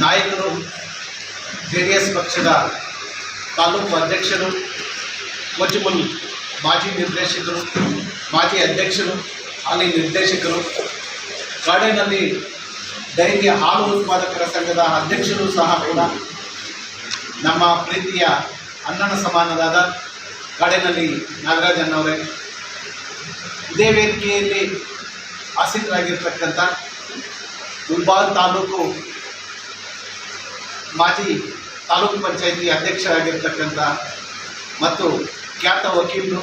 ನಾಯಕರು J D S ಪಕ್ಷದ ತಾಲೂಕು ಅಧ್ಯಕ್ಷರು ಕೊಚ್ಚುಮಲ್ ಮಾಜಿ ನಿರ್ದೇಶಕರು, ಮಾಜಿ ಅಧ್ಯಕ್ಷರು, ಹಾಲಿ ನಿರ್ದೇಶಕರು ಕಾಡಿನಲ್ಲಿ ಡೈರಿಯ ಹಾಲು ಉತ್ಪಾದಕರ ಸಂಘದ ಅಧ್ಯಕ್ಷರು ಸಹ ಕೂಡ ನಮ್ಮ ಪ್ರೀತಿಯ ಅನ್ನನ ಸಮಾನದಾದ ಕಾಡಿನಲ್ಲಿ ನಾಗರಾಜಣ್ಣವರೇ ಇದೇ ವೇದಿಕೆಯಲ್ಲಿ ಆಸೀನರಾಗಿರ್ತಕ್ಕಂಥ ಮುಲ್ಬಾಲ್ ತಾಲೂಕು ಮಾಜಿ ತಾಲೂಕು ಪಂಚಾಯಿತಿ ಅಧ್ಯಕ್ಷರಾಗಿರ್ತಕ್ಕಂಥ ಮತ್ತು ಖ್ಯಾತ ವಕೀಲರು,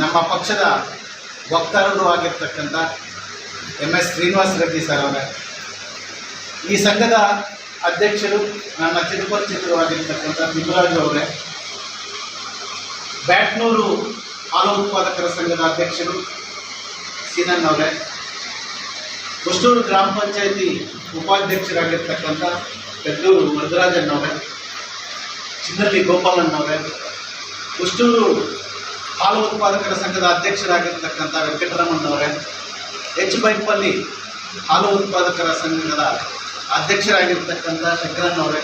ನಮ್ಮ ಪಕ್ಷದ ವಕ್ತಾರರು ಆಗಿರ್ತಕ್ಕಂಥ M S Srinivasa Reddy sir ಅವರೇ. ಈ ಸಂಘದ ಅಧ್ಯಕ್ಷರು ನನ್ನ ಚಿರಪರಿಚಿತರಾಗಿರ್ತಕ್ಕಂಥ ತಿಮ್ಮರಾಜು ಅವರೇ. ಬ್ಯಾಟ್ನೂರು ಹಾಲು ಉತ್ಪಾದಕರ ಸಂಘದ ಅಧ್ಯಕ್ಷರು, ಸೀನನ್ ಅವರೇ. ಕುಷ್ಟೂರು ಗ್ರಾಮ ಪಂಚಾಯತಿ ಉಪಾಧ್ಯಕ್ಷರಾಗಿರ್ತಕ್ಕಂಥ ಪೆದ್ದೂರು ವರದರಾಜಣ್ಣವರೇ ಚಿನ್ನಳ್ಳಿ ಗೋಪಾಲಣ್ಣವರೇ ಕುಷ್ಟೂರು ಹಾಲು ಉತ್ಪಾದಕರ ಸಂಘದ ಅಧ್ಯಕ್ಷರಾಗಿರ್ತಕ್ಕಂಥ ವೆಂಕಟರಮಣ್ಣವರೇ ಎಚ್ ಬೈಪಲ್ಲಿ ಹಾಲು ಉತ್ಪಾದಕರ ಸಂಘದ ಅಧ್ಯಕ್ಷರಾಗಿರ್ತಕ್ಕಂಥ ಶಂಕರಣ್ಣವರೇ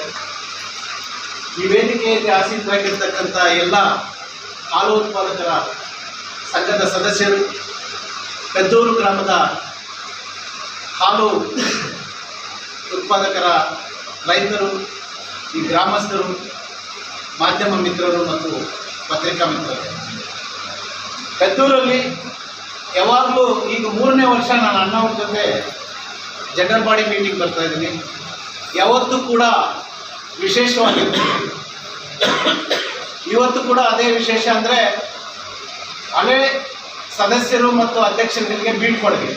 ಈ ವೇದಿಕೆಯಲ್ಲಿ ಆಸೀನರಾಗಿರ್ತಕ್ಕಂಥ ಎಲ್ಲ ಹಾಲು ಉತ್ಪಾದಕರ ಸಂಘದ ಸದಸ್ಯರು, ಪೆದ್ದೂರು ಗ್ರಾಮದ ಹಾಲು ಉತ್ಪಾದಕರ ರೈತರು, ಈ ಗ್ರಾಮಸ್ಥರು, ಮಾಧ್ಯಮ ಮಿತ್ರರು ಮತ್ತು ಪತ್ರಿಕಾ ಮಿತ್ರರು. ಪೆದ್ದೂರಲ್ಲಿ ಯಾವಾಗಲೂ ಈಗ ಮೂರನೇ ವರ್ಷ ನಾನು ಅಣ್ಣವ್ರ ಜೊತೆ ಜನರಲ್ ಬಾಡಿ ಮೀಟಿಂಗ್ ಬರ್ತಾ ಇದ್ದೀನಿ. ಯಾವತ್ತೂ ಕೂಡ ವಿಶೇಷವಾಗಿರ್ತದೆ ಇವತ್ತು ಕೂಡ ಅದೇ ವಿಶೇಷ ಅಂದರೆ ಹಳೆ ಸದಸ್ಯರು ಮತ್ತು ಅಧ್ಯಕ್ಷರಿಗೆ ಬೀಳ್ಕೊಡುಗೆ.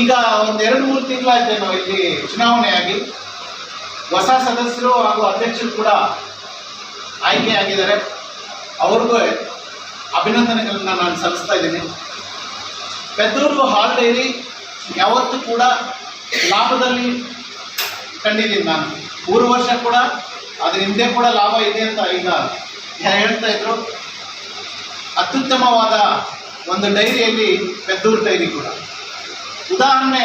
ಈಗ ಒಂದು ಎರಡು ಮೂರು ತಿಂಗಳಾಯ್ತು ನಾವು ಇಲ್ಲಿ ಚುನಾವಣೆಯಾಗಿ. ಹೊಸ ಸದಸ್ಯರು ಹಾಗೂ ಅಧ್ಯಕ್ಷರು ಕೂಡ ಆಯ್ಕೆಯಾಗಿದ್ದಾರೆ ಅವ್ರಿಗೂ ಅಭಿನಂದನೆಗಳನ್ನು ನಾನು ಸಲ್ಲಿಸ್ತಾ ಇದ್ದೀನಿ. ಪೆದ್ದೂರು ಹಾಲ್ ಡೈರಿ ಯಾವತ್ತೂ ಕೂಡ ಲಾಭದಲ್ಲಿ ಕಂಡಿದ್ದೀನಿ ನಾನು. ಮೂರು ವರ್ಷ ಕೂಡ ಅದ್ರ ಹಿಂದೆ ಕೂಡ ಲಾಭ ಇದೆ ಅಂತ ಈಗ ಹೇಳ್ತಾ ಇದ್ರು. ಅತ್ಯುತ್ತಮವಾದ ಒಂದು ಡೈರಿಯಲ್ಲಿ ಪೆದ್ದೂರು ಡೈರಿ ಕೂಡ. ಉದಾಹರಣೆ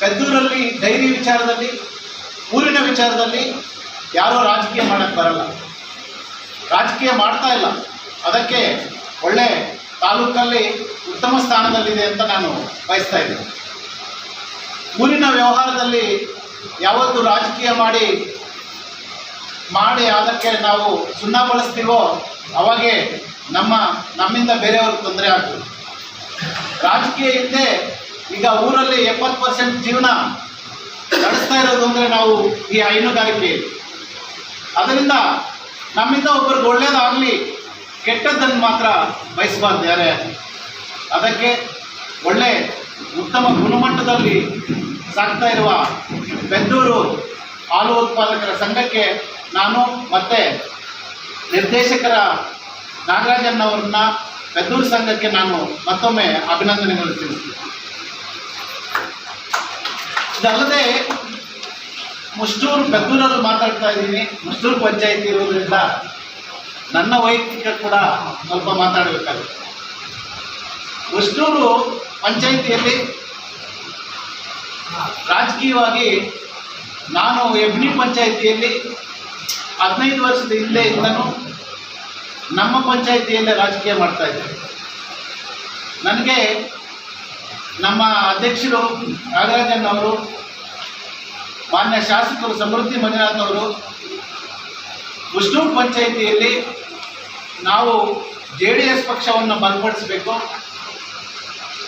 ಪೆದ್ದೂರಲ್ಲಿ ಡೈರಿ ವಿಚಾರದಲ್ಲಿ, ಊರಿನ ವಿಚಾರದಲ್ಲಿ ಯಾರೋ ರಾಜಕೀಯ ಮಾಡಕ್ಕೆ ಬರಲ್ಲ. ರಾಜಕೀಯ ಮಾಡ್ತಾ ಇಲ್ಲ. ಅದಕ್ಕೆ ಒಳ್ಳೆ ತಾಲೂಕಲ್ಲಿ ಉತ್ತಮ ಸ್ಥಾನದಲ್ಲಿದೆ ಅಂತ ನಾನು ಬಯಸ್ತಾ ಇದ್ದೀನಿ. ಊರಿನ ವ್ಯವಹಾರದಲ್ಲಿ ಯಾವತ್ತು ರಾಜಕೀಯ ಮಾಡಿ ಮಾಡಿ ಅದಕ್ಕೆ ನಾವು ಸುಣ್ಣ ಬಳಸ್ತೀವೋ, ಅವಾಗೆ ನಮ್ಮ, ನಮ್ಮಿಂದ ಬೇರೆಯವ್ರಿಗೆ ತೊಂದರೆ ಆಗ್ತದೆ ರಾಜಕೀಯ ಇಲ್ಲದೆ ಈಗ ಊರಲ್ಲಿ ಎಪ್ಪತ್ತು ಪರ್ಸೆಂಟ್ ಜೀವನ ನಡೆಸ್ತಾ ಇರೋದು ಅಂದರೆ ನಾವು ಈ ಹೈನುಗಾರಿಕೆ. ಅದರಿಂದ ನಮ್ಮಿಂದ ಒಬ್ಬರಿಗೆ ಒಳ್ಳೇದಾಗಲಿ, ಕೆಟ್ಟದ್ದನ್ನು ಮಾತ್ರ ಬಯಸಬಾರ್ದು ಯಾರೇ ಅದಕ್ಕೆ ಒಳ್ಳೆ ಉತ್ತಮ ಗುಣಮಟ್ಟದಲ್ಲಿ ಸಾಕ್ತಾ ಇರುವ ಬೆಂದೂರು ಹಾಲು ಉತ್ಪಾದಕರ ಸಂಘಕ್ಕೆ ನಾನು ಮತ್ತೆ ನಿರ್ದೇಶಕರ ನಾಗರಾಜನ್ನವ್ರನ್ನ ಬೆದ್ದೂರು ಸಂಘಕ್ಕೆ ನಾನು ಮತ್ತೊಮ್ಮೆ ಅಭಿನಂದನೆಗಳು ತಿಳಿಸ್ತೀನಿ. ಇದಲ್ಲದೆ ಮುಷ್ಟೂರು ಬೆದ್ದೂರಲ್ಲಿ ಮಾತಾಡ್ತಾ ಇದ್ದೀನಿ. ಮುಷ್ಟೂರು ಪಂಚಾಯಿತಿ ಇರೋದ್ರಿಂದ ನನ್ನ ವೈಯಕ್ತಿಕ ಕೂಡ ಸ್ವಲ್ಪ ಮಾತಾಡಬೇಕಾಗುತ್ತೆ. ಮುಷ್ಟೂರು ಪಂಚಾಯಿತಿಯಲ್ಲಿ ರಾಜಕೀಯವಾಗಿ ನಾನು ಎಬ್ನಿ ಪಂಚಾಯಿತಿಯಲ್ಲಿ ಹದಿನೈದು ವರ್ಷದ ಹಿಂದೆ ಇಂದನೂ ನಮ್ಮ ಪಂಚಾಯಿತಿಯಲ್ಲೇ ರಾಜಕೀಯ ಮಾಡ್ತಾ ಇದ್ದಾರೆ. ನನಗೆ ನಮ್ಮ ಅಧ್ಯಕ್ಷರು ನಾಗರಾಜನ್ ಅವರು, ಮಾನ್ಯ ಶಾಸಕರು ಸಮೃದ್ಧಿ ಮಂಜುನಾಥ್ ಅವರು ಮುಸ್ಟೂರು ಪಂಚಾಯಿತಿಯಲ್ಲಿ ನಾವು ಜೆ ಡಿ ಎಸ್ ಪಕ್ಷವನ್ನು ಬಲಪಡಿಸಬೇಕು.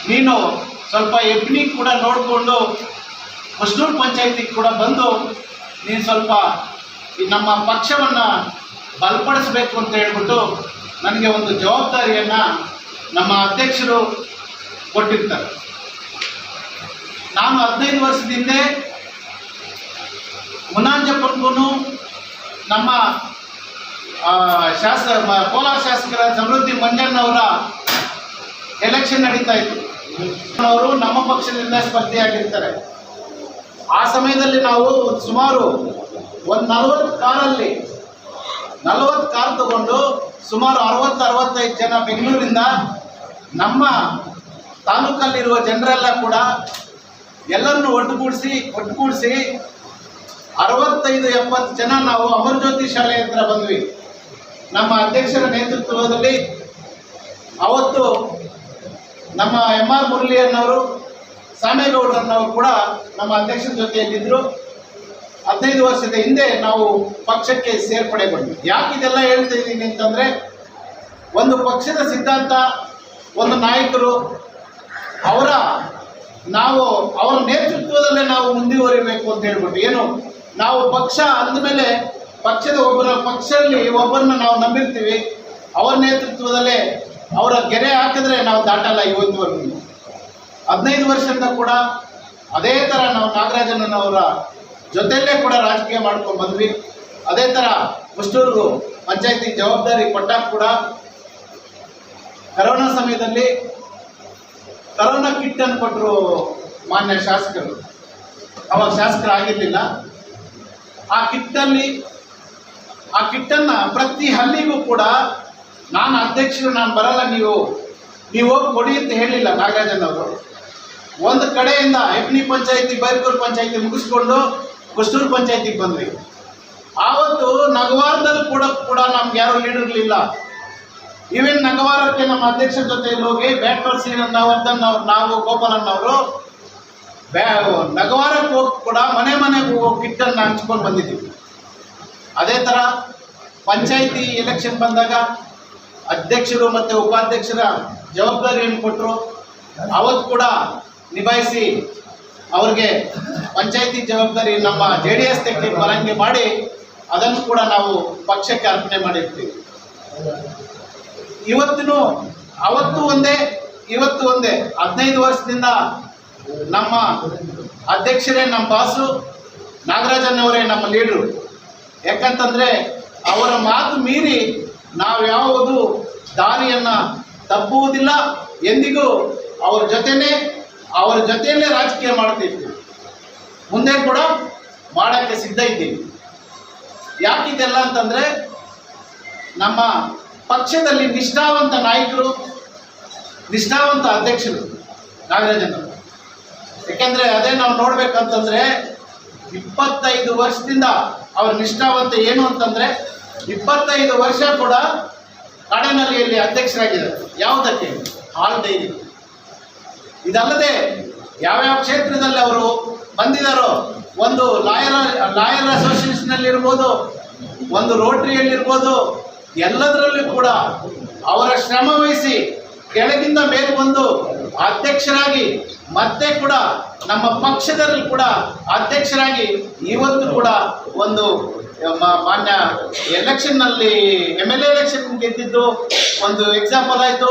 ನೀನು ಸ್ವಲ್ಪ ಎಬ್ನಿ ಕೂಡ ನೋಡಿಕೊಂಡು ಉಷ್ಣೂರು ಪಂಚಾಯಿತಿಗೆ ಕೂಡ ಬಂದು ನೀನು ಸ್ವಲ್ಪ ನಮ್ಮ ಪಕ್ಷವನ್ನು ಬಲಪಡಿಸಬೇಕು ಅಂತ ಹೇಳ್ಬಿಟ್ಟು ನನಗೆ ಒಂದು ಜವಾಬ್ದಾರಿಯನ್ನು ನಮ್ಮ ಅಧ್ಯಕ್ಷರು ಕೊಟ್ಟಿರ್ತಾರೆ. ನಾನು ಹದಿನೈದು ವರ್ಷದ ಹಿಂದೆ ಮುನಾಂಜಪ್ಪನಿಗೂ ನಮ್ಮ ಶಾಸ ಕೋಲಾರ ಶಾಸಕರ ಸಮೃದ್ಧಿ ಮಂಜಣ್ಣವರ ಎಲೆಕ್ಷನ್ ನಡೀತಾ ಇತ್ತು. ಅವರು ನಮ್ಮ ಪಕ್ಷದಿಂದ ಸ್ಪರ್ಧೆಯಾಗಿರ್ತಾರೆ. ಆ ಸಮಯದಲ್ಲಿ ನಾವು ಸುಮಾರು ಒಂದು ನಲವತ್ತು ಕಾರಲ್ಲಿ ನಲವತ್ತು ಕಾರ್ ತಗೊಂಡು ಸುಮಾರು ಅರವತ್ತು, ಅರವತ್ತೈದು ಜನ ಬೆಂಗಳೂರಿಂದ ನಮ್ಮ ತಾಲೂಕಲ್ಲಿರುವ ಜನರೆಲ್ಲ ಕೂಡ ಎಲ್ಲರನ್ನು ಒಟ್ಟುಗೂಡಿಸಿ ಒಟ್ಟುಗೂಡಿಸಿ ಅರವತ್ತೈದು, ಎಪ್ಪತ್ತು ಜನ ನಾವು ಅಮರಜ್ಯೋತಿ ಶಾಲೆ ಹತ್ರ ಬಂದ್ವಿ. ನಮ್ಮ ಅಧ್ಯಕ್ಷರ ನೇತೃತ್ವದಲ್ಲಿ ಅವತ್ತು ನಮ್ಮ ಎಂ ಆರ್ ಮುರಳಿಯನ್ನವರು ಸಾಮೇಗೌಡರನ್ನವರು ಕೂಡ ನಮ್ಮ ಅಧ್ಯಕ್ಷರ ಜೊತೆಯಲ್ಲಿದ್ದರು. ಹದಿನೈದು ವರ್ಷದ ಹಿಂದೆ ನಾವು ಪಕ್ಷಕ್ಕೆ ಸೇರ್ಪಡೆಗೊಂಡ್ವಿ ಯಾಕೆ ಇದೆಲ್ಲ ಹೇಳ್ತಾ ಇದ್ದೀನಿ ಅಂತಂದರೆ, ಒಂದು ಪಕ್ಷದ ಸಿದ್ಧಾಂತ, ಒಂದು ನಾಯಕರು, ಅವರ ನಾವು, ಅವರ ನೇತೃತ್ವದಲ್ಲೇ ನಾವು ಮುಂದುವರಿಬೇಕು ಅಂತ ಹೇಳ್ಬಿಟ್ಟು, ಏನು, ನಾವು ಪಕ್ಷ ಅಂದಮೇಲೆ ಪಕ್ಷದ ಒಬ್ಬರ ಪಕ್ಷದಲ್ಲಿ ಒಬ್ಬರನ್ನ ನಾವು ನಂಬಿರ್ತೀವಿ, ಅವರ ನೇತೃತ್ವದಲ್ಲೇ ಅವರ ಗೆರೆ ಹಾಕಿದ್ರೆ ನಾವು ದಾಟಲ್ಲ ಇವತ್ತುವರೆಗೂ. ಹದಿನೈದು ವರ್ಷದಿಂದ ಕೂಡ ಅದೇ ಥರ ನಾವು ನಾಗರಾಜನವರ ಜೊತೆಯಲ್ಲೇ ಕೂಡ ರಾಜಕೀಯ ಮಾಡ್ಕೊಂಡು ಬಂದ್ವಿ. ಅದೇ ಥರ ಮುಷ್ಟೂರು ಪಂಚಾಯತಿ ಜವಾಬ್ದಾರಿ ಕೊಟ್ಟಾಗ ಕೂಡ ಕರೋನಾ ಸಮಯದಲ್ಲಿ ಕರೋನಾ ಕಿಟ್ ಅನ್ನು ಕೊಟ್ಟರು ಮಾನ್ಯ ಶಾಸಕರು. ಅವಾಗ ಶಾಸಕರಾಗಿರ್ಲಿಲ್ಲ ಆ ಕಿಟ್ಟಲ್ಲಿ ಆ ಕಿಟ್ಟನ್ನು ಪ್ರತಿ ಹಳ್ಳಿಗೂ ಕೂಡ ನಾನು ಅಧ್ಯಕ್ಷರು, ನಾನು ಬರಲ್ಲ ನೀವು ನೀವು ಹೋಗಿ ಕೊಡಿ ಅಂತ ಹೇಳಿಲ್ಲ ನಾಗರಾಜನ್ ಅವರು. ಒಂದು ಕಡೆಯಿಂದ ಹೆಬ್ನಿ ಪಂಚಾಯಿತಿ ಬೈರ್ಕೂರು ಪಂಚಾಯಿತಿ ಮುಗಿಸ್ಕೊಂಡು ಕುಷ್ಟೂರು ಪಂಚಾಯತಿಗೆ ಬಂದ್ವಿ. ಆವತ್ತು ನಗವಾರದಲ್ಲಿ ಕೂಡ ಕೂಡ ನಮ್ಗೆ ಯಾರು ಲೀಡರ್ಲಿಲ್ಲ ಈವನ್ ನಗವಾರಕ್ಕೆ ನಮ್ಮ ಅಧ್ಯಕ್ಷರ ಜೊತೆ ಹೋಗಿ ಬ್ಯಾಟ್ವರ್ ವರ್ಧನ್ ಅವ್ರು, ನಾವು ಗೋಪಾಲನ್ ಅವರು, ಬ್ಯಾ, ನಗವಾರಕ್ಕೆ ಹೋಗಿ ಕೂಡ ಮನೆ ಮನೆಗೆ ಹೋಗಿ ಕಿಟ್ಟನ್ನು ಹಂಚ್ಕೊಂಡು ಬಂದಿದ್ದೀವಿ ಅದೇ ಥರ ಪಂಚಾಯಿತಿ ಎಲೆಕ್ಷನ್ ಬಂದಾಗ ಅಧ್ಯಕ್ಷರು ಮತ್ತು ಉಪಾಧ್ಯಕ್ಷರ ಜವಾಬ್ದಾರಿಯನ್ನು ಕೊಟ್ಟರು ಅವತ್ತು ಕೂಡ ನಿಭಾಯಿಸಿ ಅವ್ರಿಗೆ ಪಂಚಾಯಿತಿ ಜವಾಬ್ದಾರಿ ನಮ್ಮ ಜೆ ಡಿ ಎಸ್ ತೆಗೆದು ಬರಂಗೆ ಮಾಡಿ ಅದನ್ನು ಕೂಡ ನಾವು ಪಕ್ಷಕ್ಕೆ ಅರ್ಪಣೆ ಮಾಡಿರ್ತೀವಿ. ಇವತ್ತಿನೂ, ಅವತ್ತು ಒಂದೇ, ಇವತ್ತು ಒಂದೇ. ಹದಿನೈದು ವರ್ಷದಿಂದ ನಮ್ಮ ಅಧ್ಯಕ್ಷರೇ ನಮ್ಮ ಬಾಸು, ನಾಗರಾಜನವರೇ ನಮ್ಮ ಲೀಡ್ರು. ಯಾಕಂತಂದ್ರೆ ಅವರ ಮಾತು ಮೀರಿ ನಾವು ಯಾವುದು ದಾರಿಯನ್ನು ತಪ್ಪುವುದಿಲ್ಲ ಎಂದಿಗೂ ಅವ್ರ ಜೊತೆನೇ ಅವರ ಜೊತೆಯಲ್ಲೇ ರಾಜಕೀಯ ಮಾಡ್ತಿದ್ವಿ ಮುಂದೆ ಕೂಡ ಮಾಡೋಕ್ಕೆ ಸಿದ್ಧ ಇದ್ದೀವಿ. ಯಾಕಿದೆಲ್ಲ ಅಂತಂದ್ರೆ ನಮ್ಮ ಪಕ್ಷದಲ್ಲಿ ನಿಷ್ಠಾವಂತ ನಾಯಕರು, ನಿಷ್ಠಾವಂತ ಅಧ್ಯಕ್ಷರು ನಾಗರಾಜನ್ ಅವರು. ಯಾಕೆಂದ್ರೆ ಅದೇ ನಾವು ನೋಡ್ಬೇಕಂತಂದ್ರೆ ಇಪ್ಪತ್ತೈದು ವರ್ಷದಿಂದ ಅವ್ರ ನಿಷ್ಠಾವಂತ ಏನು ಅಂತಂದ್ರೆ ಇಪ್ಪತ್ತೈದು ವರ್ಷ ಕೂಡ ಕಾಡನಹಳ್ಳಿಯಲ್ಲಿ ಅಧ್ಯಕ್ಷರಾಗಿದ್ದಾರೆ. ಯಾವುದಕ್ಕೆ? ಹಾಲ್ ಡೈರಿ. ಇದಲ್ಲದೆ ಯಾವ್ಯಾವ ಕ್ಷೇತ್ರದಲ್ಲಿ ಅವರು ಬಂದಿದ್ದಾರೋ ಒಂದು ಲಾಯರ್ ಲಾಯರ್ ಅಸೋಸಿಯೇಷನ್ ಇರ್ಬೋದು ಒಂದು ರೋಟ್ರಿಯಲ್ಲಿರ್ಬೋದು, ಎಲ್ಲದರಲ್ಲೂ ಕೂಡ ಅವರ ಶ್ರಮ ವಹಿಸಿ ಕೆಳಗಿಂದ ಮೇಲೆ ಬಂದು ಅಧ್ಯಕ್ಷರಾಗಿ ಮತ್ತೆ ಕೂಡ ನಮ್ಮ ಪಕ್ಷದಲ್ಲಿ ಕೂಡ ಅಧ್ಯಕ್ಷರಾಗಿ ಇವತ್ತು ಕೂಡ ಒಂದು ಮಾನ್ಯ ಎಲೆಕ್ಷನ್ನಲ್ಲಿ ಎಂ ಎಲ್ ಎಲೆಕ್ಷನ್ ಗೆದ್ದಿದ್ದು ಒಂದು ಎಕ್ಸಾಂಪಲ್ ಆಯಿತು.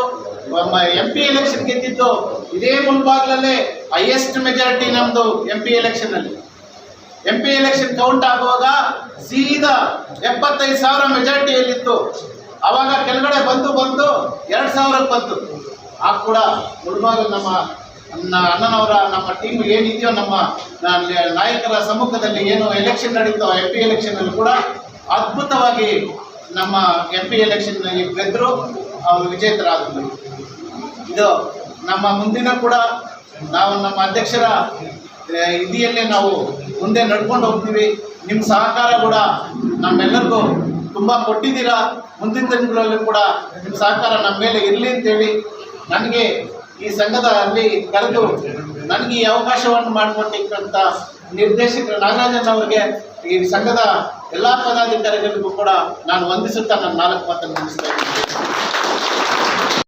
ಎಂ ಪಿ ಎಲೆಕ್ಷನ್ ಗೆದ್ದಿದ್ದು ಇದೇ ಮುನ್ಬಾಗ್ಲಲ್ಲೇ ಹೈಯೆಸ್ಟ್ ಮೆಜಾರಿಟಿ ನಮ್ಮದು ಎಂ ಪಿ ಎಲೆಕ್ಷನ್ನಲ್ಲಿ ಎಂ ಪಿ ಎಲೆಕ್ಷನ್ ಕೌಂಟ್ ಆಗುವಾಗ ಸೀದಾ ಎಪ್ಪತ್ತೈದು ಸಾವಿರ ಮೆಜಾರಿಟಿಯಲ್ಲಿತ್ತು ಅವಾಗ ಕೆಳಗಡೆ ಬಂತು ಬಂತು ಎರಡು ಸಾವಿರಕ್ಕೆ ಬಂತು. ಆ ಕೂಡ ಮುಳ್ಬಾಗ ನಮ್ಮ ಅಣ್ಣನವರ ನಮ್ಮ ಟೀಮ್ ಏನಿದೆಯೋ ನಮ್ಮ ನಾಯಕರ ಸಮ್ಮುಖದಲ್ಲಿ ಏನು ಎಲೆಕ್ಷನ್ ನಡೀತೋ ಎಂ ಪಿ ಎಲೆಕ್ಷನಲ್ಲಿ ಕೂಡ ಅದ್ಭುತವಾಗಿ ನಮ್ಮ ಎಂ ಪಿ ಎಲೆಕ್ಷನ್ ಗೆದ್ದರು ಅವರು ವಿಜೇತರಾದರು. ಇದು ನಮ್ಮ ಮುಂದಿನ ಕೂಡ ನಾವು ನಮ್ಮ ಅಧ್ಯಕ್ಷರ ಇದಿಯಲ್ಲೇ ನಾವು ಮುಂದೆ ನಡ್ಕೊಂಡು ಹೋಗ್ತೀವಿ. ನಿಮ್ಮ ಸಹಕಾರ ಕೂಡ ನಮ್ಮೆಲ್ಲರಿಗೂ ತುಂಬ ಕೊಟ್ಟಿದ್ದೀರಾ. ಮುಂದಿನ ದಿನಗಳಲ್ಲಿ ಕೂಡ ನಿಮ್ಮ ಸಹಕಾರ ನಮ್ಮ ಮೇಲೆ ಇರಲಿ ಅಂತೇಳಿ ನನಗೆ ಈ ಸಂಘದ ಅಲ್ಲಿ ಕರೆದು ನನಗೆ ಈ ಅವಕಾಶವನ್ನು ಮಾಡಿಕೊಟ್ಟಿಕ್ಕಂಥ ನಿರ್ದೇಶಕರ ನಾಗರಾಜನ್ ಅವರಿಗೆ ಈ ಸಂಘದ ಎಲ್ಲ ಪದಾಧಿಕಾರಿಗಳಿಗೂ ಕೂಡ ನಾನು ವಂದಿಸುತ್ತಾ ನನ್ನ ನಾಲ್ಕು ಮಾತನ್ನು ಮುಗಿಸ್ತಾ ಇದ್ದೀನಿ.